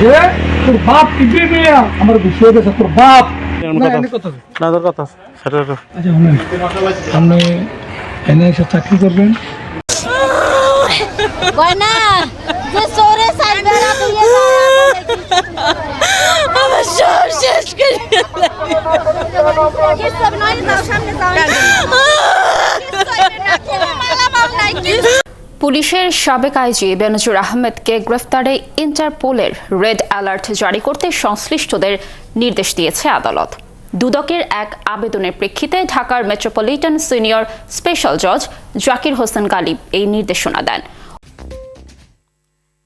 যে তোর বাপ টিপে মিয়া আমার বিষয় গেছে তোর বাপ না তোর কথা সেটা আচ্ছা আপনি এনে এসে চাকরি করবেন গয়না যে সরে সাইবে রাখলে আমার সব শেষ করে নয় সামনে যাও পুলিশের সাবেক আইজি বেনজুর আহমেদকে গ্রেফতারে ইন্টারপোলের রেড অ্যালার্ট জারি করতে সংশ্লিষ্টদের নির্দেশ দিয়েছে আদালত। দুদকের এক আবেদনের প্রেক্ষিতে ঢাকার মেট্রোপলিটন সিনিয়র স্পেশাল জজ জাকির হোসেন গালিব এই নির্দেশনা দেন।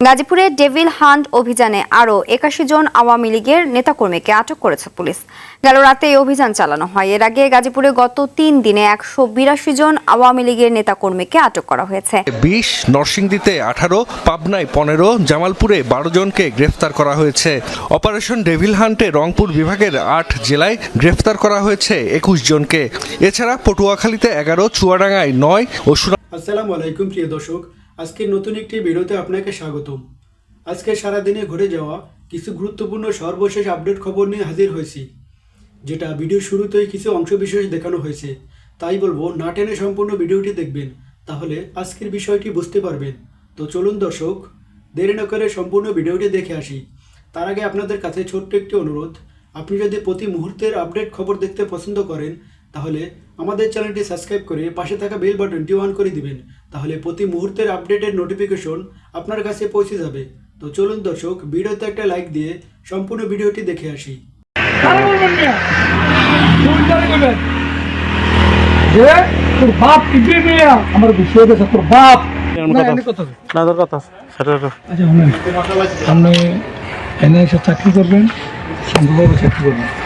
গাজীপুরে ডেভিল হান্ট অভিযানে আরও একাশি জন আওয়ামী লীগের নেতাকর্মীকে আটক করেছে পুলিশ। গেল রাতে এই অভিযান চালানো হয়। এর আগে গাজীপুরে গত তিন দিনে একশো বিরাশি জন আওয়ামী লীগের নেতাকর্মীকে আটক করা হয়েছে। বিশ নরসিংদীতে আঠারো পাবনায় পনেরো জামালপুরে বারো জনকে গ্রেফতার করা হয়েছে। অপারেশন ডেভিল হান্টে রংপুর বিভাগের আট জেলায় গ্রেফতার করা হয়েছে একুশ জনকে। এছাড়া পটুয়াখালীতে এগারো চুয়াডাঙ্গায় নয় ও আসসালামু আলাইকুম প্রিয় দর্শক। আজকের নতুন একটি ভিডিওতে আপনাকে স্বাগতম। আজকে সারাদিনে ঘটে যাওয়া কিছু গুরুত্বপূর্ণ সর্বশেষ আপডেট খবর নিয়ে হাজির হয়েছি, যেটা ভিডিও শুরুতেই কিছু অংশবিশেষ দেখানো হয়েছে। তাই বলব, না টেনে সম্পূর্ণ ভিডিওটি দেখবেন, তাহলে আজকের বিষয়টি বুঝতে পারবেন। তো চলুন দর্শক, দেরি না করে সম্পূর্ণ ভিডিওটি দেখে আসি। তার আগে আপনাদের কাছে ছোট্ট একটি অনুরোধ, আপনি যদি প্রতি মুহূর্তের আপডেট খবর দেখতে পছন্দ করেন, তাহলে আমাদের চ্যানেলটি সাবস্ক্রাইব করে পাশে থাকা বেল বাটনটি অন করে দিবেন তাহলে প্রতি মুহূর্তের আপডেটের নোটিফিকেশন আপনার কাছে পৌঁছে যাবে তো চলুন দর্শক ভিডিওতে একটা লাইক দিয়ে সম্পূর্ণ ভিডিওটি দেখে আসি তোর বাপ টিপে মিয়া আমার গেছে তোর বাপ না তোর কথা আচ্ছা আপনি এনে এসে চাকরি করবেন সুন্দরভাবে চাকরি করবেন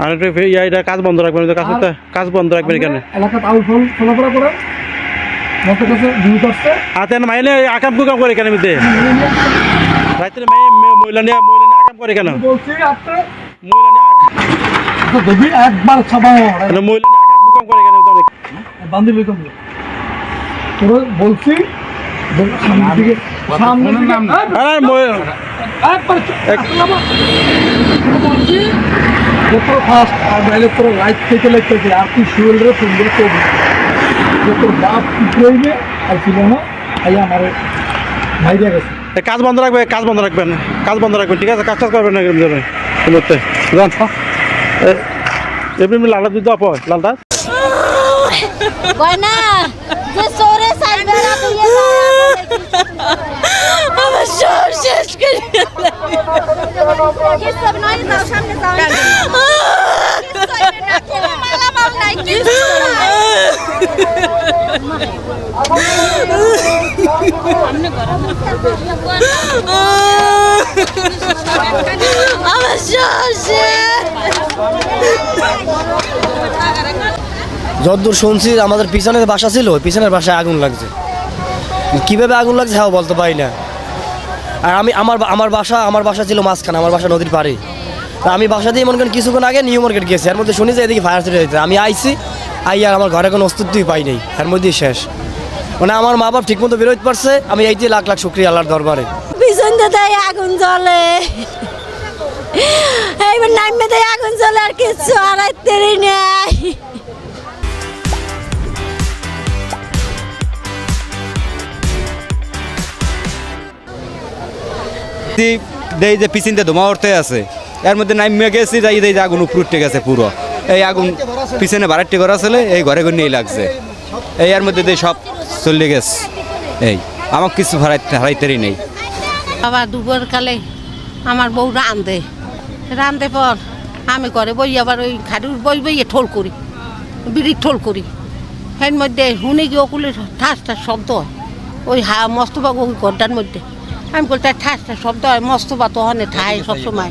আর একটু ইয়া, এটা কাজ বন্ধ রাখবেন কাজ করতে কাজ বন্ধ রাখবেন এখানে এলাকাত আউল ফল চলাফেরা করে হাতে মাইলে আকাম কুকাম করে কেন মিতে? রাত্রে মহিলা নিয়ে মহিলা নিয়ে আকাম করে কেন? বলছি আপনি মহিলা নিয়ে যদি একবার ছাপাও মানে মহিলা নিয়ে আকাম কুকাম করে কেন অনেক বান্ধি লইতাম তোর বলছি যে সামনের দিকে সামনের দিকে আরে মহি- একবার বলছি যে তোর ফার্স্ট আর নাইলে তোর লাইট থেকে লাগতে আর তুই শুয়েলরে সুন্দর করবি। যে তোর বাপ উঠে আর ছিল না আই আমার বাইরে গেছে। কাজ বন্ধ রাখবে কাজ বন্ধ রাখবেন কাজ বন্ধ রাখবেন ঠিক আছে? কাজ টাজ করবেন না কিন্তু করতে যান। এমনি লালটা দুধ দাও লালটা। গয়না যে সরে সাইবে রাখলে আমার সব শেষ করে কিসব নয় যাও সামনে যাও মালা পাও নাই কি যতদূর শুনছি, আমাদের পিছনের বাসা ছিল পিছনের বাসায় আগুন লাগছে। কীভাবে আগুন লাগছে হ্যাঁ বলতে পারি না। আর আমি আমার আমার বাসা আমার বাসা ছিল মাঝখানে, আমার বাসা নদীর পাড়ে। আমি বাসা দিয়ে মনে করেন কিছুক্ষণ আগে নিউ মার্কেট গেছি, এর মধ্যে শুনি যে এদিকে ফায়ার যেতে আমি আইছি আই আর আমার ঘরে কোনো অস্তিত্বই পাই নাই, এর মধ্যেই শেষ। মানে আমার মা বাপ ঠিকমতো বেরোতে পারছে, আমি এইতে লাখ লাখ শুক্রিয়া আল্লাহর দরবারে। পিছন দেয় আগুন জ্বলে। এইবার নামে দেয় আগুন জ্বলে আর কিছু হারাইতে নেই। দি- দেই যে পিছনতে ধোঁয়া উঠতে আছে। এর মধ্যে নামিয়ে গেছি, যাই দেই যে আগুন উপর উঠতে গেছে পুরো। এই আগুন পিছনে বাড়াটি করা ছিল, এই ঘরে ঘরে নিয়ে লাগছে। এই এর মধ্যে দিয়ে সব চলে গেছে। এই আমার কিছু হারাইতে হারাইতেরই নেই। বাবা দুপুর কালে আমার বউ রান্ধে রান্ধে পর আমি ঘরে বই আবার ওই খাড়ুর বই বইয়ে ঠোল করি, বিড়ির ঠোল করি। এর মধ্যে শুনে গিয়ে ওকুলে ঠাস ঠাস শব্দ হয়। ওই হা মস্তবা ওই গড্ডার মধ্যে। আমি বলতে ঠাস ঠাস শব্দ হয় মস্তবা তো হনে ঠায় সবসময়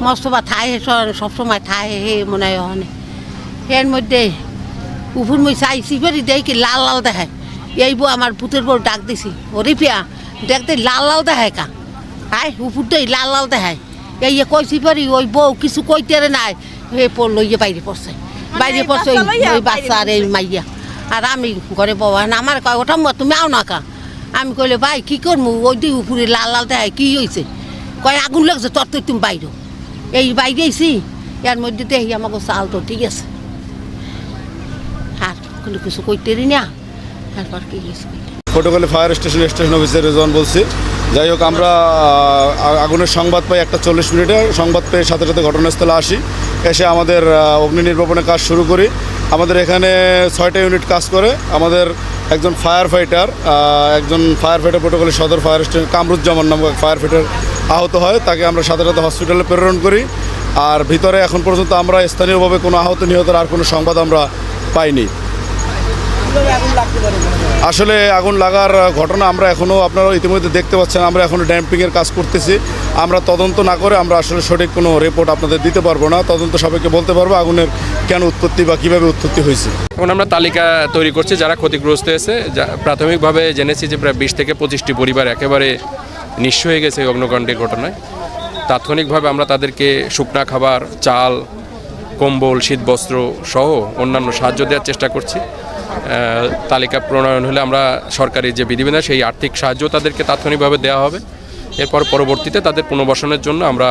মস্তবা ঠায় সবসময় ঠায় হে মনে হয় হনে। এর মধ্যে উপর মই চাইছি ফেরি দেখি লাল লাল দেখায়। এই বউ আমার পুতের বউ ডাক দিছি ওরে পিয়া দেখতে লাল লাল দেখায় কা? হাই উপর দিয়ে লাল লাল দেখায়। এই যে কইছি পারি ওই বউ কিছু কইতে রে নাই। হে পড়ল ইয়ে বাইরে পড়ছে। বাইরে পড়ছে ওই- বাচ্চা আর এই মাইয়া। আর আমি ঘরে বাবা আমার কয় ওটা তুমি আও না কা? আমি কইলে, ভাই, কি করব ওই দুই উপরে লাল লাল দেয় কি হয়েছে কয়, আগুন লাগছে, তোর তো তুমি বাইরে এই বাইরে আইছি? এর মধ্যে দেখি আমাকে চাল তো, ঠিক আছে। আর কোনো কিছু করতে না। তারপর কি ফটোকালে ফায়ার স্টেশন স্টেশন অফিসের রেজন বলছি। যাই হোক, আমরা আগুনের সংবাদ পাই একটা চল্লিশ মিনিটে। সংবাদ পেয়ে সাথে সাথে ঘটনাস্থলে আসি। এসে আমাদের অগ্নি নির্বাপনের কাজ শুরু করি। আমাদের এখানে ছয়টা ইউনিট কাজ করে। আমাদের একজন ফায়ার ফাইটার একজন ফায়ার ফাইটার প্রোটোকলের সদর ফায়ার স্টেশন, কামরুজ্জামান নামক ফায়ার ফাইটার আহত হয়। তাকে আমরা সাথে সাথে হসপিটালে প্রেরণ করি। আর ভিতরে এখন পর্যন্ত আমরা স্থানীয়ভাবে কোনো আহত, নিহতের আর কোনো সংবাদ আমরা পাইনি। আসলে আগুন লাগার ঘটনা আমরা এখনও আপনারা ইতিমধ্যে দেখতে পাচ্ছেন আমরা এখনও ড্যাম্পিংয়ের কাজ করতেছি। আমরা তদন্ত না করে আমরা আসলে সঠিক কোনো রিপোর্ট আপনাদের দিতে পারব না। তদন্ত সবাইকে বলতে পারব আগুনের কেন উৎপত্তি বা কীভাবে উৎপত্তি হয়েছে। এখন আমরা তালিকা তৈরি করছি যারা ক্ষতিগ্রস্ত হয়েছে যা প্রাথমিকভাবে জেনেছি যে প্রায় বিশ থেকে পঁচিশটি পরিবার একেবারে নিঃস্ব হয়ে গেছে এই অগ্নিকাণ্ডের ঘটনায়। তাৎক্ষণিকভাবে আমরা তাদেরকে শুকনা খাবার চাল কম্বল শীতবস্ত্র সহ অন্যান্য সাহায্য দেওয়ার চেষ্টা করছি। তালিকা প্রণয়ন হলে আমরা সরকারি যে বিধিবিধান, সেই আর্থিক সাহায্য তাদেরকে তাৎক্ষণিকভাবে দেওয়া হবে। এরপর পরবর্তীতে তাদের পুনর্বাসনের জন্য আমরা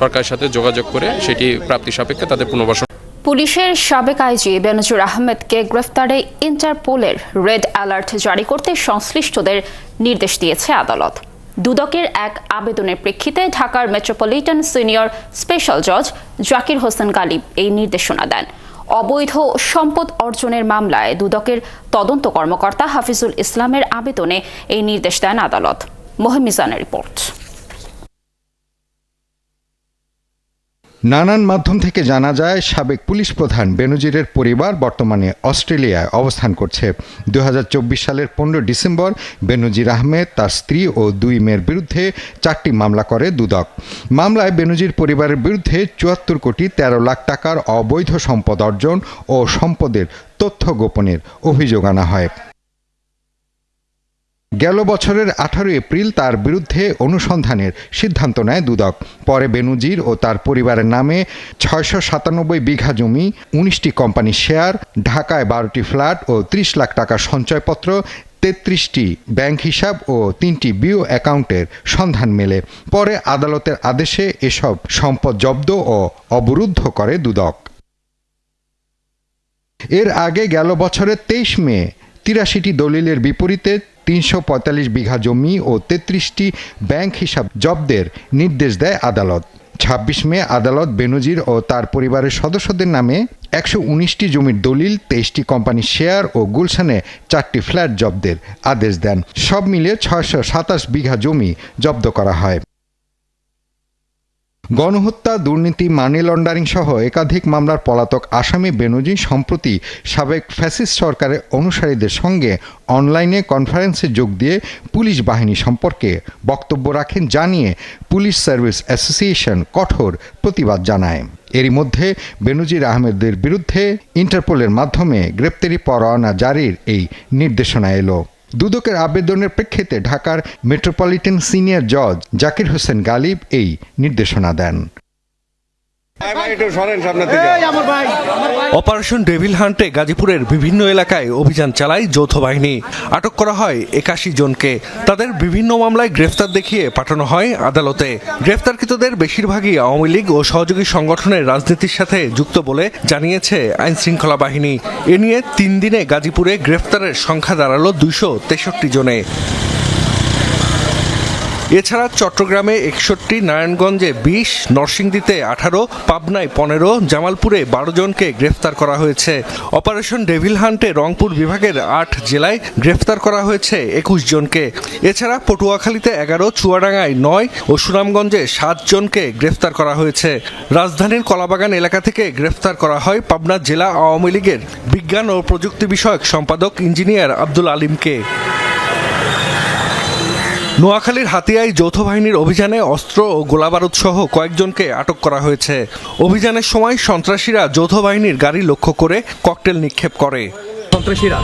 সরকারের সাথে যোগাযোগ করে সেটি প্রাপ্তি সাপেক্ষে তাদের পুনর্বাসন পুলিশের সাবেক আইজি বেনজুর আহমেদকে গ্রেফতারে ইন্টারপোলের রেড অ্যালার্ট জারি করতে সংশ্লিষ্টদের নির্দেশ দিয়েছে আদালত। দুদকের এক আবেদনের প্রেক্ষিতে ঢাকার মেট্রোপলিটন সিনিয়র স্পেশাল জজ জাকির হোসেন গালিব এই নির্দেশনা দেন। অবৈধ সম্পদ অর্জনের মামলায় দুদকের তদন্ত কর্মকর্তা হাফিজুল ইসলামের আবেদনে এই নির্দেশ দেন আদালত। মোহামিজানের রিপোর্ট। নানান মাধ্যম থেকে জানা যায়, সাবেক পুলিশ প্রধান বেনজিরের পরিবার বর্তমানে অস্ট্রেলিয়ায় অবস্থান করছে। দু হাজার চব্বিশ সালের পনেরো ডিসেম্বর, বেনজির আহমেদ তার স্ত্রী ও দুই মেয়ের বিরুদ্ধে চারটি মামলা করে দুদক। মামলায় বেনজির পরিবারের বিরুদ্ধে চুয়াত্তর কোটি তেরো লাখ টাকার অবৈধ সম্পদ অর্জন ও সম্পদের তথ্য গোপনের অভিযোগ আনা হয়। গেল বছরের আঠারো এপ্রিল তার বিরুদ্ধে অনুসন্ধানের সিদ্ধান্ত নেয় দুদক। পরে বেনুজির ও তার পরিবারের নামে ছয়শো সাতানব্বই বিঘা জমি, উনিশটি কোম্পানির শেয়ার, ঢাকায় বারোটি ফ্ল্যাট ও ত্রিশ লাখ টাকা সঞ্চয়পত্র, তেত্রিশটি ব্যাংক হিসাব ও তিনটি বিও অ্যাকাউন্টের সন্ধান মেলে। পরে আদালতের আদেশে এসব সম্পদ জব্দ ও অবরুদ্ধ করে দুদক। এর আগে গেল বছরের তেইশ মে তিরাশিটি দলিলের বিপরীতে তিনশো পঁয়তাল্লিশ বিঘা জমি ও তেত্রিশটি ব্যাংক হিসাব জব্দের নির্দেশ দেয় আদালত। ছাব্বিশ মে আদালত বেনজির ও তার পরিবারের সদস্যদের নামে একশো উনিশটি জমির দলিল, তেইশটি কোম্পানির শেয়ার ও গুলশানে চারটি ফ্ল্যাট জব্দের আদেশ দেন। সব মিলিয়ে ছয়শো সাতাশ বিঘা জমি জব্দ করা হয়। গণহত্যা, দুর্নীতি, মানি লন্ডারিং সহ একাধিক মামলার পলাতক আসামি বেনজির সম্প্রতি সাবেক ফ্যাসিস্ট সরকারের অনুসারীদের সঙ্গে অনলাইনে কনফারেন্সে যোগ দিয়ে পুলিশ বাহিনী সম্পর্কে বক্তব্য রাখেন, জানিয়ে পুলিশ সার্ভিস অ্যাসোসিয়েশন কঠোর প্রতিবাদ জানায়। এরই মধ্যে বেনজির আহমেদের বিরুদ্ধে ইন্টারপোলের মাধ্যমে গ্রেপ্তারি পরোয়ানা জারির এই নির্দেশনা এলো। দুদকের আবেদনের প্রেক্ষিতে ঢাকার মেট্রোপলিটন সিনিয়র জজ জাকির হোসেন গালিব এই নির্দেশনা দেন। অপারেশন ডেভিল হান্টে গাজীপুরের বিভিন্ন এলাকায় অভিযান চালায় যৌথ বাহিনী। আটক করা হয় একাশি জনকে। তাদের বিভিন্ন মামলায় গ্রেফতার দেখিয়ে পাঠানো হয় আদালতে। গ্রেফতারকৃতদের বেশিরভাগই আওয়ামী লীগ ও সহযোগী সংগঠনের রাজনীতির সাথে যুক্ত বলে জানিয়েছে আইন শৃঙ্খলা বাহিনী। এ নিয়ে তিন দিনে গাজীপুরে গ্রেফতারের সংখ্যা দাঁড়াল দুইশো তেষট্টি জনে। এছাড়া চট্টগ্রামে একষট্টি, নারায়ণগঞ্জে বিশ, নরসিংদীতে আঠারো, পাবনায় পনেরো, জামালপুরে বারো জনকে গ্রেফতার করা হয়েছে। অপারেশন ডেভিল হান্টে রংপুর বিভাগের আট জেলায় গ্রেফতার করা হয়েছে একুশ জনকে। এছাড়া পটুয়াখালীতে এগারো, চুয়াডাঙ্গায় নয় ও সুনামগঞ্জে সাত জনকে গ্রেফতার করা হয়েছে। রাজধানীর কলাবাগান এলাকা থেকে গ্রেফতার করা হয় পাবনা জেলা আওয়ামী লীগের বিজ্ঞান ও প্রযুক্তি বিষয়ক সম্পাদক ইঞ্জিনিয়ার আব্দুল আলিমকে। নোয়াখালীর হাতিয়ায় যৌথ বাহিনীর অভিযানে অস্ত্র ও গোলাবারুদ সহ কয়েকজনকে আটক করা হয়েছে। অভিযানের সময় সন্ত্রাসীরা যৌথ বাহিনীর গাড়ি লক্ষ্য করে ককটেল নিক্ষেপ করে। সন্ত্রাসীরা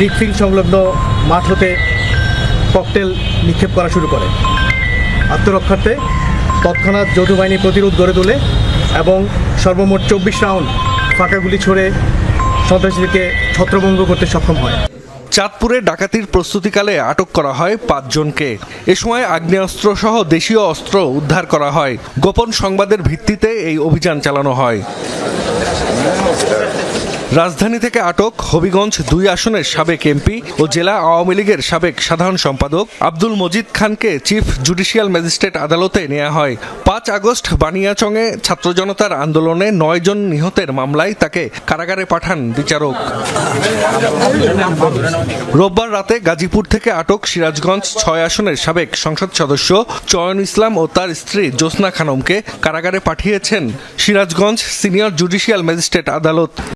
রিকফিল সংলগ্ন মাঠ হতে ককটেল নিক্ষেপ করা শুরু করে। আত্মরক্ষার্থে তৎক্ষণাৎ যৌথ বাহিনী প্রতিরোধ গড়ে তোলে এবং সর্বমোট চব্বিশ রাউন্ড ফাঁকা গুলি ছড়ে সন্ত্রাসীদেরকে ছত্রভঙ্গ করতে সক্ষম হয়। চাঁদপুরে ডাকাতির প্রস্তুতিকালে আটক করা হয় পাঁচজনকে। এ সময় আগ্নেয়াস্ত্র সহ দেশীয় অস্ত্র উদ্ধার করা হয়। গোপন সংবাদের ভিত্তিতে এই অভিযান চালানো হয়। রাজধানী থেকে আটক হবিগঞ্জ দুই আসনের সাবেক এমপি ও জেলা আওয়ামী লীগের সাবেক সাধারণ সম্পাদক আব্দুল মজিদ খানকে চিফ জুডিশিয়াল ম্যাজিস্ট্রেট আদালতে নেওয়া হয়। পাঁচ আগস্ট বানিয়াচংয়ে ছাত্র জনতার আন্দোলনে নয় জন নিহতের মামলায় তাকে কারাগারে পাঠান বিচারক। রোববার রাতে গাজীপুর থেকে আটক সিরাজগঞ্জ ছয় আসনের সাবেক সংসদ সদস্য চয়ন ইসলাম ও তার স্ত্রী জ্যোৎস্না খানমকে কারাগারে পাঠিয়েছেন সিরাজগঞ্জ সিনিয়র জুডিশিয়াল ম্যাজিস্ট্রেট আদালত।